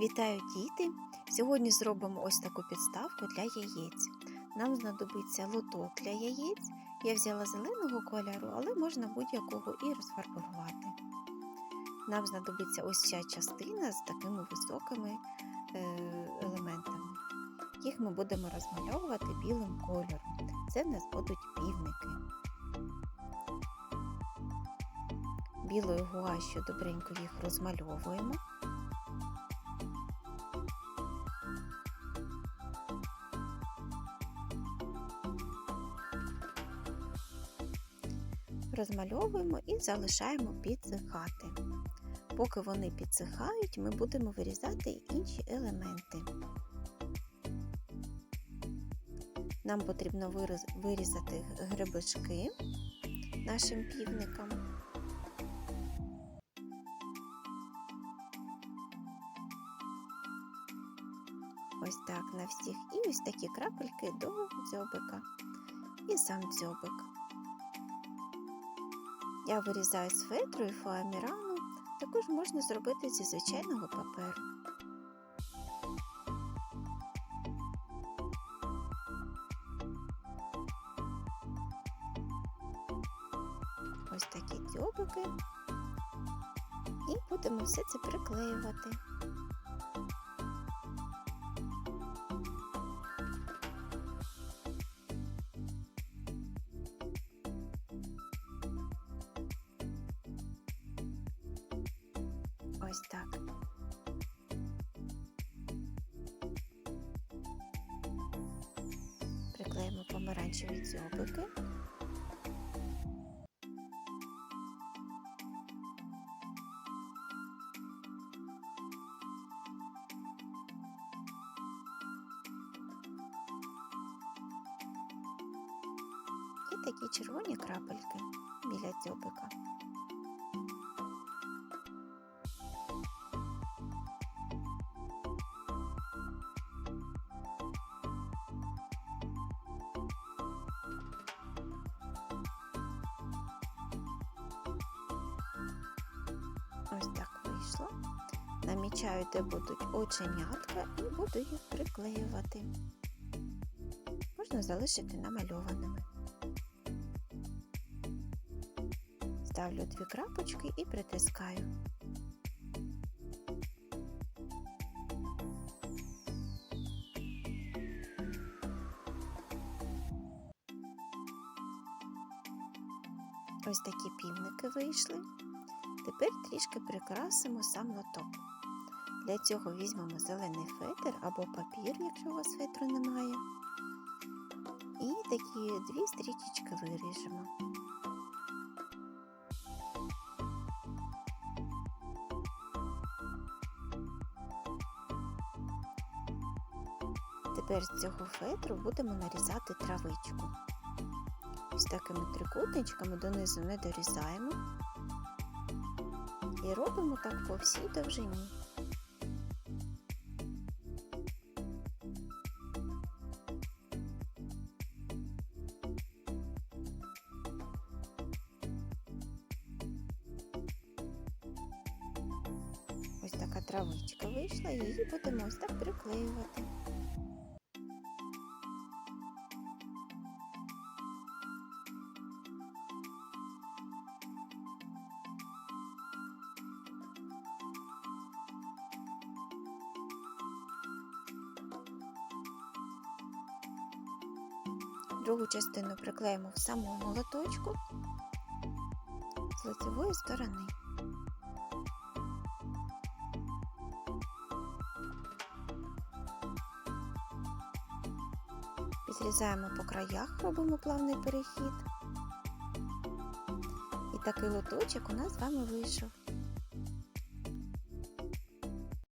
Вітаю діти! Сьогодні зробимо ось таку підставку для яєць. Нам знадобиться лоток для яєць. Я взяла зеленого кольору, але можна будь-якого і розфарбувати. Нам знадобиться ось ця частина з такими високими е, елементами. Їх ми будемо розмальовувати білим кольором. Це в нас будуть півники. Білою гуашю добренько їх розмальовуємо. Розмальовуємо і залишаємо підсихати. Поки вони підсихають, ми будемо вирізати інші елементи. Нам потрібно вирізати грибочки нашим півникам. Ось так на всіх. І ось такі крапельки до дзьобика. І сам дзьобик. Я вирізаю з фетру і фоамірану, також можна зробити зі звичайного паперу. Ось такі дзьобики. І будемо все це приклеювати. Ось так. Приклеїмо помаранчеві дзьобики. І такі червоні крапельки біля дзьобика. Намічаю, де будуть оченятка, і буду їх приклеювати. Можна залишити намальованими. Ставлю дві крапочки і притискаю. Ось такі півники вийшли. Тепер трішки прикрасимо сам лоток. Для цього візьмемо зелений фетр або папір, якщо у вас фетру немає. І такі дві стрічечки виріжемо. Тепер з цього фетру будемо нарізати травичку. Ось такими трикутничками донизу не дорізаємо. І робимо так по всій довжині. Ось така травичка вийшла, її будемо ось так приклеювати. Другу частину приклеїмо в самому лоточку з лицевої сторони. Підрізаємо по краях, робимо плавний перехід. І такий лоточок у нас з вами вийшов.